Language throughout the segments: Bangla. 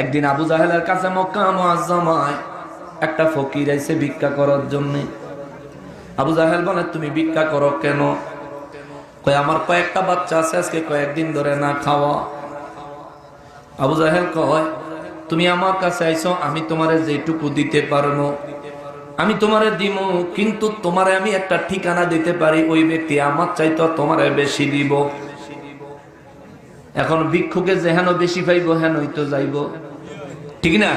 একদিন আবু জাহেলের কাছে মক্কা মুআজ্জামায় একটা ফকির আইছে ভিক্ষা করার জন্য। আবু জাহেল বলে, তুমি ভিক্ষা করো কেন? কয়, আমার কয়েকটা বাচ্চা আছে, আজকে কয়েকদিন ধরে না খাওয়া। আবু জাহেল কয়, তুমি আমার কাছে আইছো, আমি তোমারে যেটুকু দিতে পারব, আমি তোমারে দিব কিন্তু তোমারে আমি একটা ঠিকানা দিতে পারি, ওই ব্যক্তি আমার চাইতো তোমারে বেশি দিব। এখন ভিক্ষুকে যেহেন বেশি পাইব, হেনই তো যাইব। ঠিক না?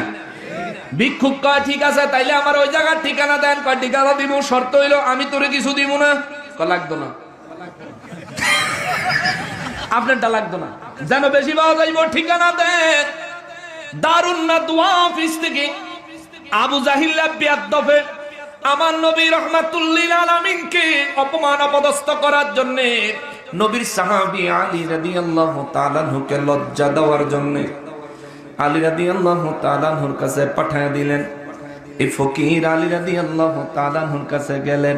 ভিক্ষুক কয়, ঠিক আছে, তাইলে আমার ওই জায়গার ঠিকানা দেন। কয়, ঠিকানা দিব শর্ত হইল, আমি তোরে কিছু দিব না। ক লাগতো না। আপনারটা লাগতো না। যেন বেশি পাওয়া যাইব, ঠিকানা দেন। দারুণ না দোয়া অফিস থেকে। আবু জাহিল্লা বিয়াদ্দফে আমার নবী রহমাতুল্লিল আলামিনকে অপমান অপদস্থ করার জন্য নবীর সাহাবী আলী রাদিয়াল্লাহু তাআলা হুকে লজ্জা দেওয়ার জন্য আলী রাদিয়াল্লাহু তাআলা হুর কাছে পাঠায় দিলেন। এই ফকির আলী রাদিয়াল্লাহু তাআলা হুর কাছে গেলেন।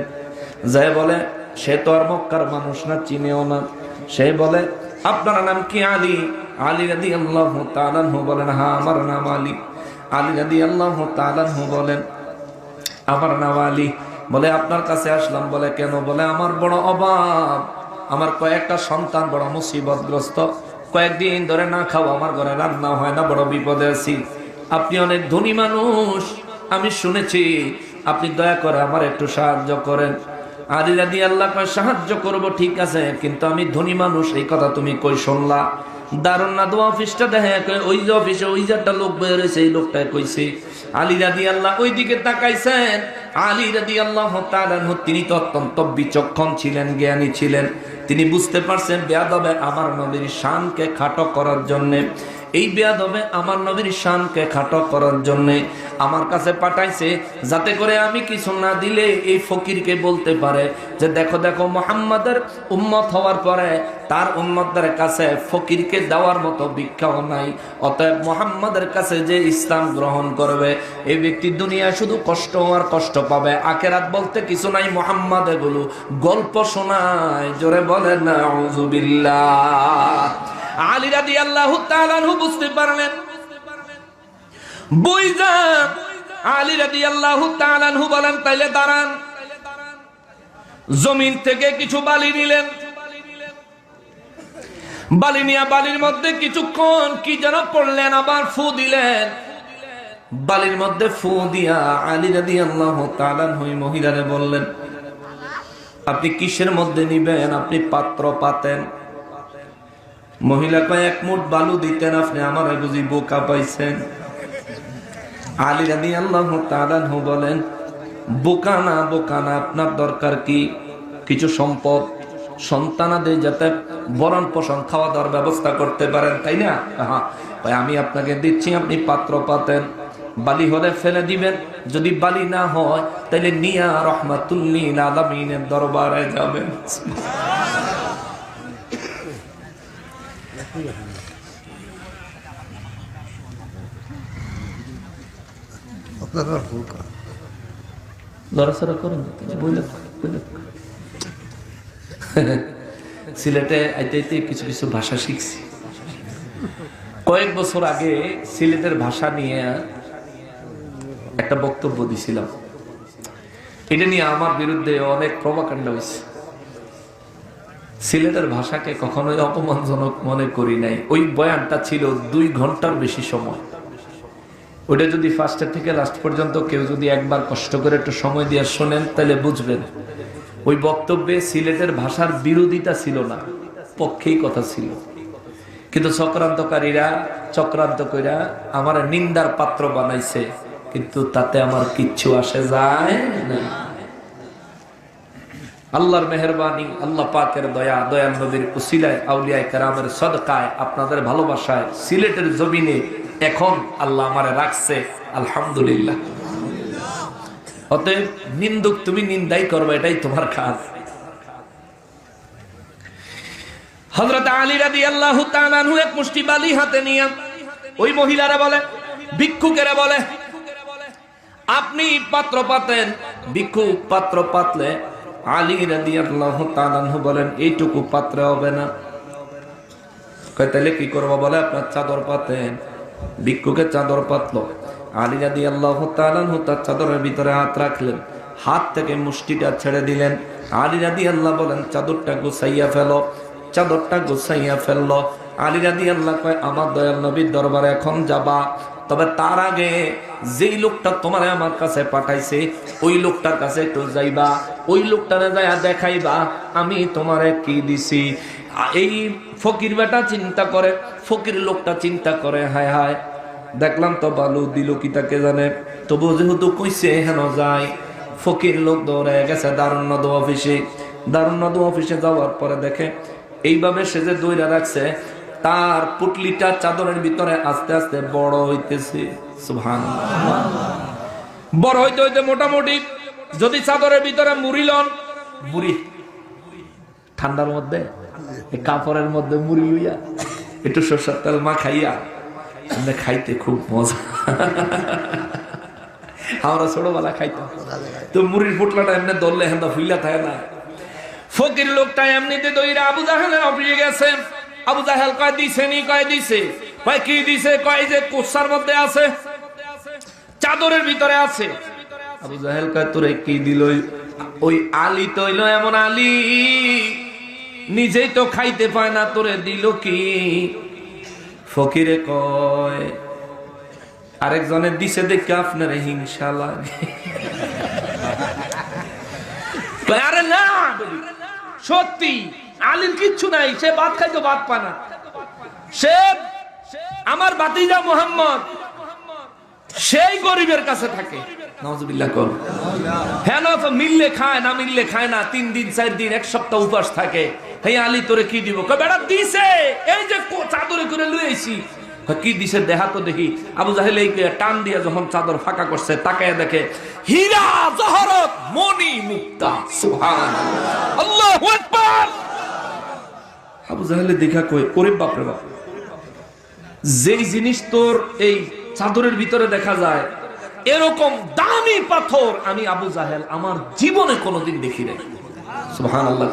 যাই বলে, সে তো আর মক্কার মানুষ না, চিনেও না। সে বলে, আপনার নাম কি আলী? আলী রাদিয়াল্লাহু তাআলা হু বলেন হ্যাঁ আমার নাম আলী। আলী রাদিয়াল্লাহু তাআলা হু বলেন, আমার নাম আলী। বলে, আপনার কাছে আসলাম। বলে, কেন? বলে, আমার বড় অভাব। আমার কয়েকটা সন্তান বড় মুসিবতগ্রস্ত। কয়েকদিন ধরে না খাও আমার ঘরে রান্না হয় না, বড় বিপদে আছি। আপনি অনেক ধনী মানুষ, আমি শুনেছি। আপনি দয়া করে আমার একটু সাহায্য করেন। আদি রাদি আল্লাহ সাহায্য করব, ঠিক আছে, কিন্তু আমি ধনী মানুষ, এই কথা তুমি কই শুনলা? দারুণ না, দোয়া অফিসটা দেখে ওই যে অফিসে ওই যে একটা লোক বের হয়েছে, এই লোকটা কইছে। আলী রাদি আল্লাহ ওই দিকে তাকাইছেন। আলী রাদি আল্লাহ তিনি তো অত্যন্ত বিচক্ষণ ছিলেন, জ্ঞানী ছিলেন। তিনি বুঝতে পারছেন বেয়াদবে আমার নবীর শানকে খাটো করার জন্যে। এই বেয়াদবে আমার নবীর শানকে খাটো করার জন্য আমার কাছে পাঠাইছে, যাতে করে আমি কিছু না দিলে এই ফকিরকে বলতে পারে যে, দেখো দেখো, মোহাম্মদের উম্মত হওয়ার পরে তার উম্মতদের কাছে ফকিরকে দেওয়ার মতো ভিক্ষাও নাই। অতএব মোহাম্মদের কাছে যে ইসলাম গ্রহণ করবে, এই ব্যক্তি দুনিয়ায় শুধু কষ্ট আর কষ্ট পাবে। আখেরাত বলতে কিছু নাই মোহাম্মদ এগুলো। গল্প শোনায়, জোরে বলে না আলী রাদি আল্লাহ তাআলাহু বুঝতে পারলেন বলেন দাঁড়ান। জমিন থেকে কিছু বালি নিলেন। বালি নিয়ে বালির মধ্যে কিছুক্ষণ কি যেন পড়লেন, আবার ফু দিলেন। বালির মধ্যে ফু দিয়া আলী রাদি আল্লাহ তাআলাহু মহিলারে বললেন, আপনি কিসের মধ্যে নিবেন? আপনি পাত্র পাতেন। মহিলা কয়, এক মুঠ বালু দিতেন আপনি, আমার বুঝি বোকা পাইছেন। আলী রাদি আল্লাহ তালানহু বলেন বোকা না বোকা না আপনার দরকার কি? কিছু সম্পদ সন্তানাদের যাতে বরণ পোষণ, খাওয়া দাওয়ার ব্যবস্থা করতে পারেন, তাই না? হ্যাঁ আমি আপনাকে দিচ্ছি, আপনি পাত্র পাতেন, বালি হলে ফেলে দিবেন, যদি বালি না হয় তাহলে নিয়া রহমাতুল্লিল আলমিনের দরবারে যাবেন। সিলেটে আইতে কিছু কিছু ভাষা শিখছি। কয়েক বছর আগে সিলেটের ভাষা নিয়ে একটা বক্তব্য দিছিলাম। এটা নিয়ে আমার বিরুদ্ধে অনেক প্রভাকাণ্ড হয়েছে। সিলেটের ভাষাকে কখনোই অপমানজনক মনে করি নাই। ওই বয়ানটা ছিল দুই ঘণ্টার বেশি সময়। ওটা যদি ফার্স্টের থেকে লাস্ট পর্যন্ত কেউ যদি একবার কষ্ট করে একটু সময় দিয়ে শোনেন, তাহলে বুঝবেন। ওই বক্তব্যে সিলেটের ভাষার বিরোধিতা ছিল না, পক্ষেই কথা ছিল। কিন্তু চক্রান্তকারীরা, চক্রান্ত কইরা আমার নিন্দার পাত্র বানাইছে, কিন্তু তাতে আমার কিচ্ছু আসে যায় না। আল্লাহর মেহরবানি, আল্লাহ পাকের দয়া, দয়াল নবীর উসিলায়, আউলিয়ায় কেরামের সদকায়, আপনাদের ভালোবাসায় সিলেটের জমিনে এখন আল্লাহ আমারে রাখছে, আলহামদুলিল্লাহ। অতএব নিন্দুক তুমি নিন্দাই করবে, এটাই তোমার কাজ। হযরত আলী তাআলা আনহু এক মুষ্টি বালি হাতে নিয়ে ওই মহিলারা বলে, ভিক্ষুকেরা বলে, আপনি পাত্র পাতেন, ভিক্ষুক পাত্র পাতলে আলী তাআলা আনহু বলেন, এইটুকু পাত্রে হবে না। তাহলে কি করব বলে, আপনার চাদর পাতেন ভিক্ষুকের চাদর পাতলো। আলী রাদি আল্লাহ তার চাদরের ভিতরে হাত রাখলেন। হাত থেকে মুষ্টিটা ছেড়ে দিলেন। আলী রাদি আল্লাহ বলেন, চাদরটা গুছাইয়া ফেল, চাদরটা গুছাইয়া ফেলল। আলী রাদি আল্লাহ কয়, আমার দয়াল নবীর দরবারে এখন যাবা। তবে তার আগে যেই লোকটা তোমারে আমার কাছে পাঠাইছে, ওই লোকটার কাছে একটু যাইবা। ওই লোকটারে যাইয়া দেখাইবা, আমি তোমারে কি দিছি? এই ফকির বেটা চিন্তা করে, ফকির লোকটা চিন্তা করে, হায় হায়। দেখলাম তো বালু দিল কি তাকে জানে। তবু যেহেতু কইছে হেন যায়, ফকির লোক দৌড়ে গেছে দারুণ্যদ অফিসে। দারুণ্যদ অফিসে যাওয়ার পরে দেখে, এইভাবে সে যে দইরা রাখছে, তার পুটলিটা চাদরের ভিতরে আস্তে আস্তে বড় হইতেছে। বড় হইতে হইতে মোটামুটি যদি চাদরের ভিতরে মুড়ি লন, মুড়ি। ঠান্ডার মধ্যে? কাপড়ের মধ্যে মুড়ি লইয়া একটু সরষের তেল মা খাইয়া এমনি খাইতে খুব মজা। আমরা ছোটবেলা খাইতাম। তো মুড়ির ফুটলাটা এমনি দললে হেন্দা ফুইলা থাকে না। ফকির লোকটা এমনিতে দইরা আবু জাহেলের অফিসে গেছে। আবু জাহেল কয়, দিছে নি? কয়, দিছে। কয়, কি দিছে? কয় যে কোসার মধ্যে আছে। চাদরের ভিতরে আছে। আবু জাহেল কয়, তোরে কি দিল? ওই আলী তো এমন আলী। নিজেই তো খাইতে পায় না, তোরে দিল কি? ফকিরে কয়, আরেকজনের দিছে দেখে আপনার হিংসা লাগে। না সত্যি, আলীর কিচ্ছু নাই, সে ভাত খাইতো, ভাত পায় না। সে, আমার বাতিজা মোহাম্মদ সেই গরিবের কাছে থাকে। হ্যাঁ না তো মিললে খায় না মিললে খায় না তিন দিন চার দিন এক সপ্তাহ উপাস থাকে। হে আলী তোরে কি দিব? বেটা দিছে। এই যে চাদরে করে লুয়েছি কি দিছে? দেহা তো দেখি। আবু জাহেল এই টান দিয়ে যখন চাদর ফাঁকা করছে তাকায় দেখে হীরা জহরত মনি মুক্তা সুবহান আল্লাহু আকবার! আবু জাহেলে দেখা কই ওরে বাপ রে বাপ যেই জিনিস তোর এই চাদরের ভিতরে দেখা যায়, এরকম দামি পাথর আমি আবু জাহেল আমার জীবনে কোনোদিন দেখি নাই। সুবহান আল্লাহ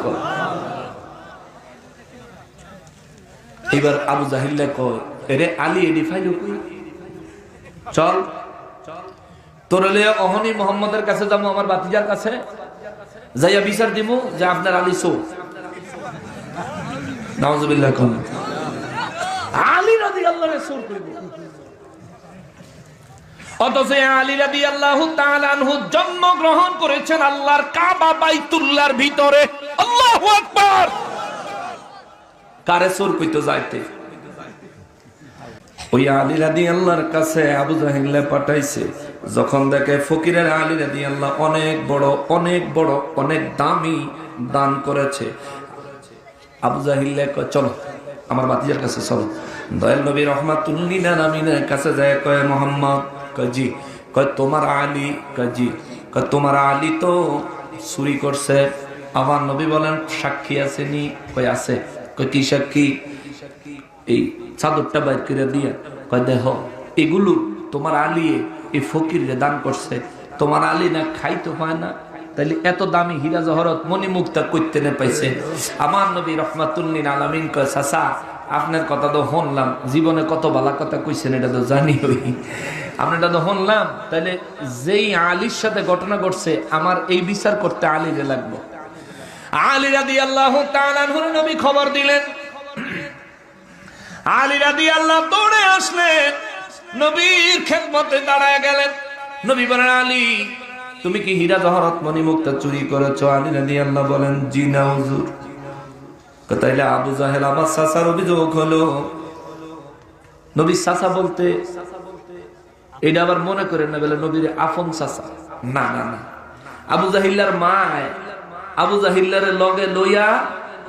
এবার আবু জাহিল্লা কয়, এরে আলী এডি ফাইল চল, তোর অহনি মোহাম্মদের কাছে যাব, আমার বাতিজার কাছে। যাইয়া বিচার দিব যে আপনার আলী সো নাউজুবিল্লাহ কোন আলী রাদি আল্লাহরে সুর করিব অথচ আলী রাদি আল্লাহু তাআলা আনহু জন্মগ্রহণ করেছেন আল্লাহর কাবা ভিতরে। আকবার! কারে কইতো যাইতে? ওই আলী রাদি আল্লাহর কাছে আবু জাহিল্লা পাঠাইছে, যখন দেখে ফকিরের আলী রাদি আল্লাহ অনেক বড় অনেক বড়, অনেক দামি দান করেছে। আবু জাহিল্লা চলো, আমার বাতিজার কাছে চলো। দয়াল নবী রহমাতুল্লিনা নামিনের কাছে যায় কয় মোহাম্মদ কয় জি কয়, তোমার আলী কয় জি কয়, তোমার আলী তো চুরি করছে। আমার নবী বলেন, সাক্ষী আছে নি কয়, আছে। কয়, কি সাক্ষী? এই চাদরটা বাইর করে দিয়া কয়, দেহ, এগুলো তোমার আলিয়ে, এই ফকিরে দান করছে। তোমার আলী না খাইতে হয় না? তাইলে এত দামি হীরা জহরত মণিমুক্তা করতে না পাইছে? আমার নবী রহমাতুল্লিন আলামিন কয়, চাচা, আপনার কথা তো শুনলাম। জীবনে কত বালা কথা কইছেন, এটা তো জানি হই আপনারটা তো শুনলাম, তাহলে যেই আলীর সাথে ঘটনা ঘটছে, আমার এই বিচার করতে আলীরে লাগবো। আলী রাদি আল্লাহ নবী খবর দিলেন। আলী রাদি আল্লাহ দৌড়ে আসলেন, নবীর খেদমতে দাঁড়ায় গেলেন। নবী বলেন, আলী, তুমি কি হীরা জহরত মণিমুক্তা চুরি করেছ? আলী রাদি আল্লাহ বলেন, জি না, হুজুর। তাইলে আবু জাহেল আমার চাচার অভিযোগ হলো। নবী চাচা বলতে এটা আবার মনে করেন না, বলে নবীর আফন চাচা। না না না। আবু জাহিল্লার মায়, আবু জাহিল্লার লগে লইয়া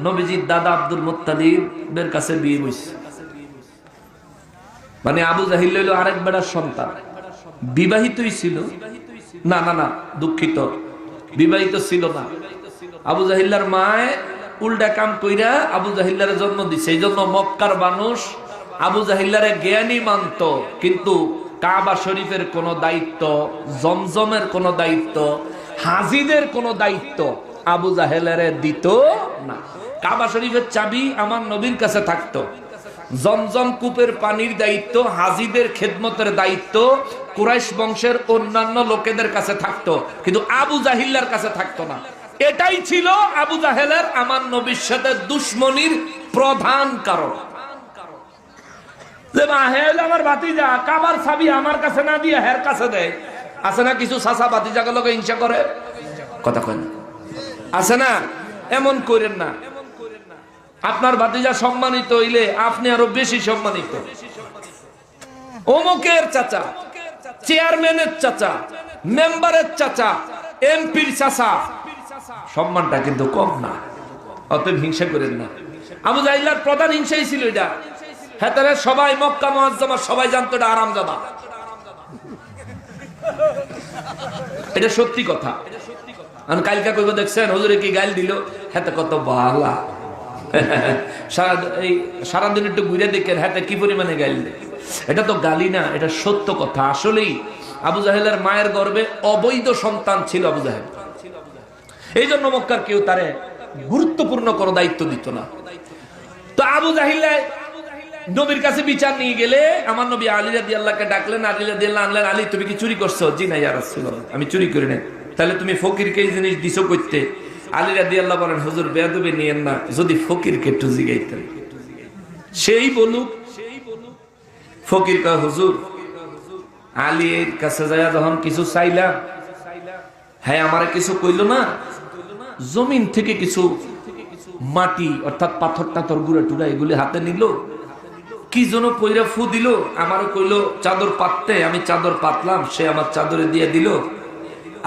নবীজির দাদা আব্দুল মুত্তালিবের কাছে বিয়ে বইছে মানে আবু জাহিল হইল আরেক বেড়ার সন্তান। বিবাহিতই ছিল। না না না, দুঃখিত। বিবাহিত ছিল না। আবু জাহিল্লার মায় উল্টা কাম কইরা আবু জাহিল্লারে জন্ম দিছে। এই জন্য মক্কার মানুষ আবু জাহিল্লারে জ্ঞানী মানত। কিন্তু কাবা শরীফের কোন দায়িত্ব, জমজমের কোন দায়িত্ব, হাজিদের কোন দায়িত্ব আবু জাহেলের দিত না। কাবা শরীফের চাবি আমার নবীর কাছে থাকতো। জমজম কূপের পানির দায়িত্ব, হাজিদের খেদমতের দায়িত্ব, কুরাইশ বংশের অন্যান্য লোকেদের কাছে থাকতো। কিন্তু আবু জাহিল্লার কাছে থাকতো না। এটাই ছিল আবু জাহেলের আমার নবীর সাথে দুশ্মনির প্রধান কারণ। যে মাহেল আমার ভাতিজা, কাবার ছাবি আমার কাছে না দিয়ে হের কাছে দেয় আছে না কিছু সাসা ভাতিজা গুলোকে হিংসা করে? কথা কয় না। আছে না? এমন করেন না। আপনার ভাতিজা সম্মানিত হইলে আপনি আরও বেশি সম্মানিত। অমুকের চাচা, চেয়ারম্যানের চাচা, মেম্বারের চাচা, এমপির চাচা, সম্মানটা কিন্তু কম না। অতএব হিংসা করেন না। আবু জাহিল্লার প্রধান হিংসাই ছিল এটা। হ্যাঁ তাহলে সবাই মক্কা মহাজ্জামা সবাই জানতো এটা আরামজাদা এটা সত্যি কথা। আমি কালকা কইব, দেখছেন, হুজুরে কি গাইল দিল? হ্যাঁ কত বালা। সারাদিন একটু ঘুরে দেখেন হ্যাঁ কি পরিমাণে দেয়? এটা তো গালি না, এটা সত্য কথা। আসলেই আবু জাহেলের মায়ের গর্বে অবৈধ সন্তান ছিল আবু জাহেল। এই জন্য মক্কার কেউ তারে গুরুত্বপূর্ণ কোনো দায়িত্ব দিত না। তো আবু জাহিল্লায় নবীর কাছে বিচার নিয়ে গেলে আমার নবী আলী রাদি আল্লাহকে ডাকলেন, আলী রাদি আনলেন আলী, তুমি কি চুরি করছ? জি না, ইয়া রাসূলুল্লাহ, আমি চুরি করি নাই। তাহলে তুমি ফকিরকে এই জিনিস দিছো করতে আলী রাদি আল্লাহ বলেন, হুজুর, বেয়াদবি নিয়েন না, যদি ফকিরকে একটু জিগাইতেন। সেই বলুক, ফকির কয়, হুজুর, আলীর কাছে যায় যখন কিছু চাইলাম হ্যাঁ আমার কিছু কইল না? জমিন থেকে কিছু মাটি, অর্থাৎ পাথর টাথর গুড়া টুড়া এগুলি হাতে নিল কি যেন পইরা ফু দিল, আমারও কইলো, চাদর পাততে, আমি চাদর পাতলাম, সে আমার চাদরে দিয়ে দিল।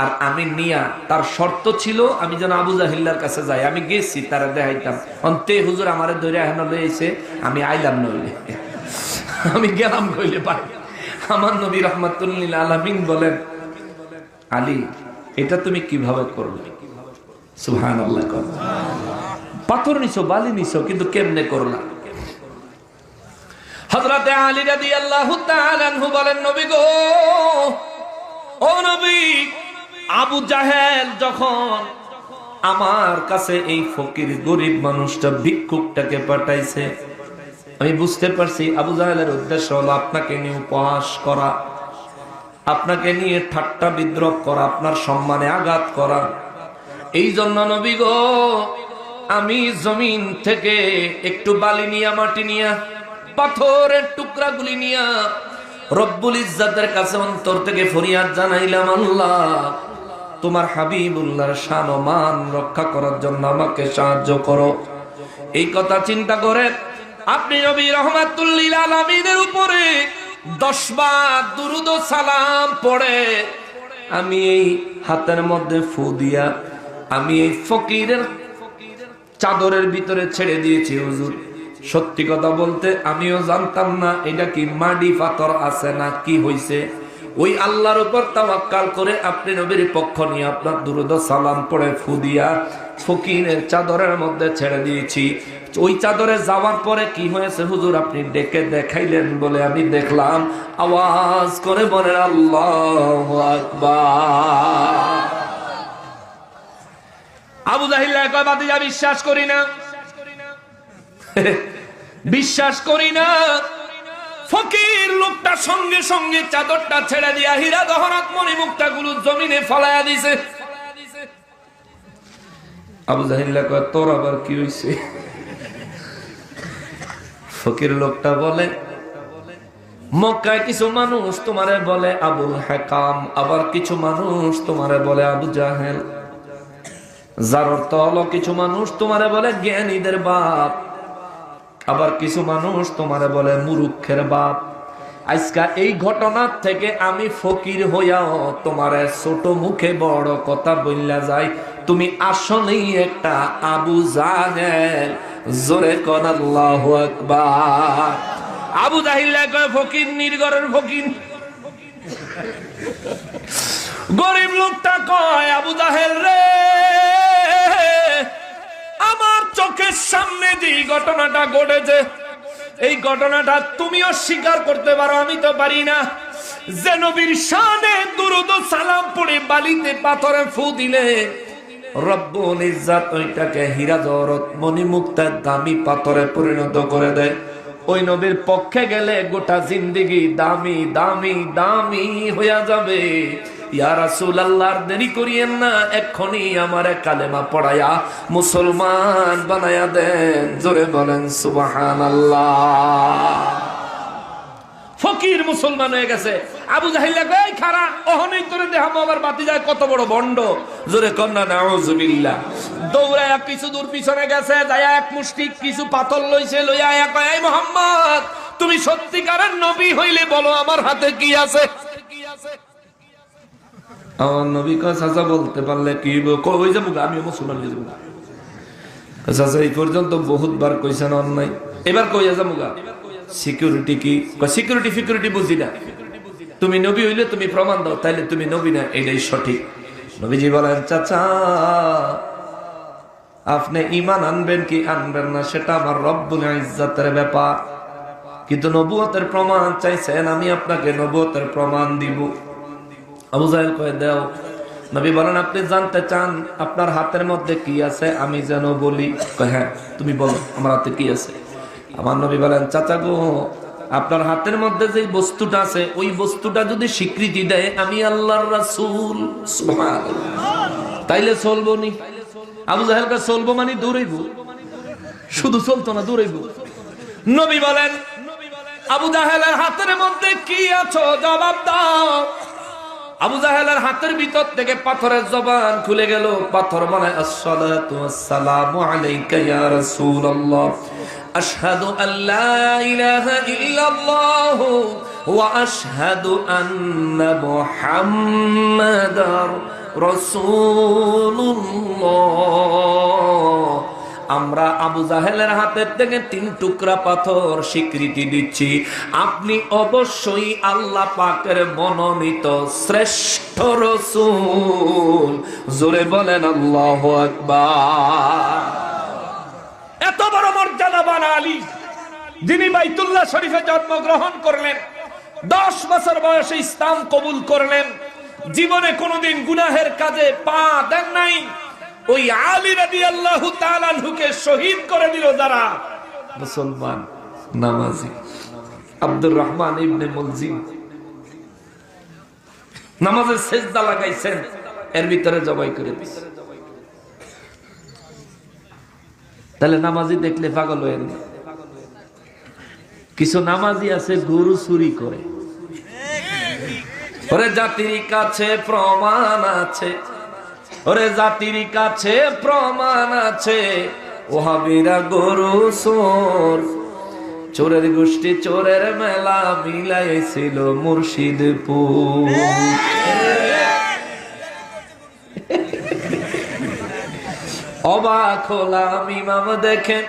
আর আমি নিয়া, তার শর্ত ছিল, আমি যেন আবু জাহিল্লার কাছে যাই। আমি গেছি, তারা দেখাইতাম। অন্তে হুজুর আমারে ধরে হেন লইছে, আমি আইলাম নইলে। আমি গেলাম কইলে পাই আমার নবী রহমাতুল্লিল আলামিন বলেন, আলী, এটা তুমি কীভাবে করলে সুহান আল্লাহ পাথর নিছো, বালি নিছো, কিন্তু কেমনে করলা? হযরতে আলী রাদিয়াল্লাহু তাআলা আনহু বলেন, নবী গো, ও নবী, আবু জাহেল যখন আমার কাছে এই ফকির গরিব মানুষটা ভিক্ষুকটাকে পাঠাইছে, আমি বুঝতে পারছি আবু জাহেলের উদ্দেশ্য হলো আপনাকে নিয়ে উপহাস করা, আপনাকে নিয়ে ঠাট্টা বিদ্রোহ করা, আপনার সম্মানে আঘাত করা। এই জন্য নবী গো, আমি জমিন থেকে একটু বালি নিয়া, মাটি নিয়া পাথরের টুকরাগুলি নিয়া রব্বুল ইজ্জাতের কাছে অন্তর থেকে ফরিয়াদ জানাইলাম, আল্লাহ, তোমার হাবিবুল্লাহর শান ও মান রক্ষা করার জন্য আমাকে সাহায্য করো। এই কথা চিন্তা করে আপনি নবী রহমাতুল্লিল আলমিনের উপরে দশ বার দুরুদ সালাম পড়ে। আমি এই হাতের মধ্যে ফু দিয়া আমি এই ফকিরের চাদরের ভিতরে ছেড়ে দিয়েছি, হুজুর। সত্যি কথা বলতে আমিও জানতাম না, এটা কি মাটি পাথর আছে না কি হইছে। ওই আল্লাহর উপর তাওয়াক্কাল করে আপনি নবীর পক্ষ নিয়ে আপনার দুরুদ সালাম পড়ে ফুদিয়া ফকিরের চাদরের মধ্যে ছেড়ে দিয়েছি। ওই চাদরে যাওয়ার পরে কি হয়েছে হুজুর, আপনি ডেকে দেখাইলেন বলে আমি দেখলাম, আওয়াজ করে বলেন আল্লাহ আবু জাহিল্লা কয় বাতিজা বিশ্বাস করি না। বিশ্বাস করি না। ফকির লোকটা সঙ্গে সঙ্গে চাদরটা ছেড়ে দিয়া হীরা দহরাত মণি মুক্তা গুলো জমিনে ফলায়া দিছে। আবু জাহিল্লা কয় তোর আবার কি হইছে? ফকির লোকটা বলে, মক্কায় কিছু মানুষ তোমারে বলে আবুল হাকাম, আবার কিছু মানুষ তোমারে বলে আবু জাহেল। যার অর্থ কিছু মানুষ তোমারে বলে জ্ঞানীদের বাপ। আবার কিছু মানুষ তোমারে বলে মুরুক্ষের বাপ। আজকা এই ঘটনার থেকে আমি ফকির হইয়াও তোমার ছোট মুখে বড় কথা বললা যাই। তুমি আসলেই একটা আবু জাহেল। জোরে কর আল্লাহু আকবার। আবু জাহিল্লা কয়, ফকির, নির্গরের ফকির। গরিব লোকটা কয়, আবু জাহেল রে। চোখের সামনে যে ঘটনাটা ঘটেছে, এই ঘটনাটা তুমিও স্বীকার করতে পারো, আমি তো পারি না। যে নবীর দুরুদ সালাম পড়ে বালিতে পাথরে ফু দিলে দামি পাথরে পরিণত করে দেয়। ওই পক্ষে গেলে গোটা জিন্দিগি দামি দামি দামি হইয়া যাবে। দেরি করিয়েন না, এক্ষুনি আমার কালেমা মুসলমান বানায়া দেন। জোরে বলেন, সুবহানাল্লাহ। ফকির মুসলমান হয়ে গেছে। আবু জাহিল্লা খারা বাতি যায় কত বড় বন্ড। জোরে কন্যা নাউজুবিল্লাহ। দৌড়ায় কিছু দূর পিছনে গেছে, যায়া এক মুষ্টি কিছু পাথর লইছে, লইয়া তুমি সত্যিকারের নবী হইলে বলো, আমার হাতে কি আছে কি আছে? আমার নবী চাচা বলতে পারলে কি? কই যাব গা, আমিও মুসলমান হয়ে যাব এই পর্যন্ত অন্যায়। এবার কইয়া যাব গা। সিকিউরিটি কি? সিকিউরিটি ফিকিউরিটি বুঝি না। তুমি নবী হইলে তুমি প্রমাণ দাও তাইলে তুমি নবী না এটাই সঠিক। নবীজি বলেন চাচা আপনি ইমান আনবেন কি আনবেন না সেটা আমার রব্বুল ইজ্জতের ব্যাপার। কিন্তু নবুয়তের প্রমাণ চাইছেন আমি আপনাকে নবুয়তের প্রমাণ দিব। আবু জাহেল কয়ে, দেও, নবী বলেন, আপনি জানতে চান আপনার হাতের মধ্যে কি আছে? আমি যেন বলি। হ্যাঁ তুমি বলো, আমার হাতে কি আছে? আমার নবী বলেন, চাচা গো, আপনার হাতের মধ্যে যে বস্তুটা আছে, ওই বস্তুটা যদি স্বীকৃতি দেয়, আমি আল্লাহর রাসূল। তাইলে চলবো নি? আবু জাহেলকে চলবো মানে দৌড়াইব। শুধু চলতো না, দৌড়াইব। নবী বলেন, আবু জাহেলের হাতের মধ্যে কি আছো? জবাব দাও। আবু জাহেলের হাতের ভিতর থেকে পাথরের জবান খুলে গেল। পাথর মানে আসসালাতু আলাইকা ইয়া রাসূলুল্লাহ। আশহাদু আল্লা ইলাহা ইল্লাল্লাহ ওয়া আশহাদু আন্না মুহাম্মাদার রাসূলুল্লাহ। আমরা আবু জাহেলের হাতের থেকে তিন টুকরা পাথর স্বীকৃতি দিচ্ছি। আপনি অবশ্যই আল্লাহ পাকের মনোনীত শ্রেষ্ঠ রসুল। জোরে বলেন, আল্লাহ আকবার। এত বড় মর্যাদাবান আলী, যিনি বাইতুল্লাহ শরীফে জন্মগ্রহণ করলেন, দশ বছর বয়সে ইসলাম কবুল করলেন। জীবনে কোনোদিন গুনাহের কাজে পা দেন নাই। ওই আলী রাদি আল্লাহ তালানহুকে শহীদ করে দিল যারা? মুসলমান, নামাজি। আব্দুর রহমান ইবনে মুলজিম। নামাজের সেজদা লাগাইছেন, এর ভিতরে জবাই করে দিছে। তাহলে নামাজি দেখলে পাগল হয়ে কিছু নামাজি আছে, গরু চুরি করে। ওরে জাতির কাছে প্রমাণ আছে। ওরে জাতির কাছে প্রমাণ আছে। ওহাবিরা গরু, চোর। চোরের গোষ্ঠী, চোরের মেলা মিলাইছিল মুর্শিদপুর। অবাক হলাম, ইমাম দেখে।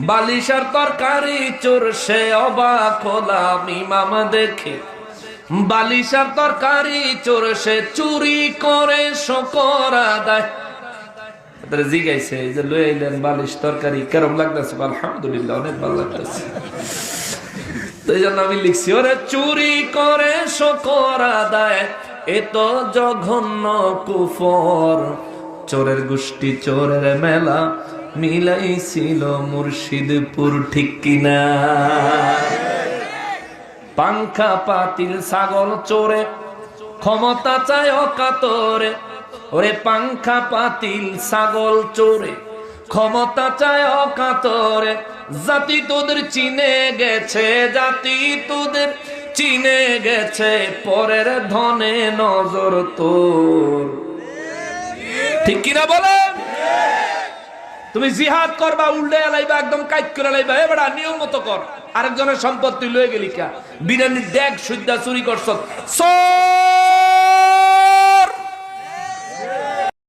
বালিশার তরকারি চোর, সে অবাক হলাম, ইমাম দেখে। বালিশার তরকারি, চোর সে চুরি করে শকর আদায়। জিগাইছে যে লই আইলেন বালিশ তরকারি, কেরম লাগতেছে? আলহামদুলিল্লাহ, অনেক ভালো লাগতেছে। তো জন্য আমি লিখছি, ওরে চুরি করে শকর আদায়, এ তো জঘন্য কুফর। চোরের গোষ্ঠী, চোরের মেলা মিলাইছিল মুর্শিদপুর ঠিক কিনা। পাংখা পাতিল ছাগল চোরে, ক্ষমতা চায় অকাতরে। ওরে পাংখা পাতিল ছাগল চোরে, ক্ষমতা চায় অকাতরে। জাতি তোদের চিনে গেছে, জাতি তোদের চিনে গেছে, পরের ধনে নজর তোর। ঠিক কিনা বলেন? তুমি জিহাদ করবা, উল্টে লাইবা একদম কাইট করে এলাইবা এবার নিয়ম মতো কর। আরেকজনের সম্পত্তি লয়ে গেলি কা? বিরিয়ানির দেখ সুদ্ধা চুরি করছ।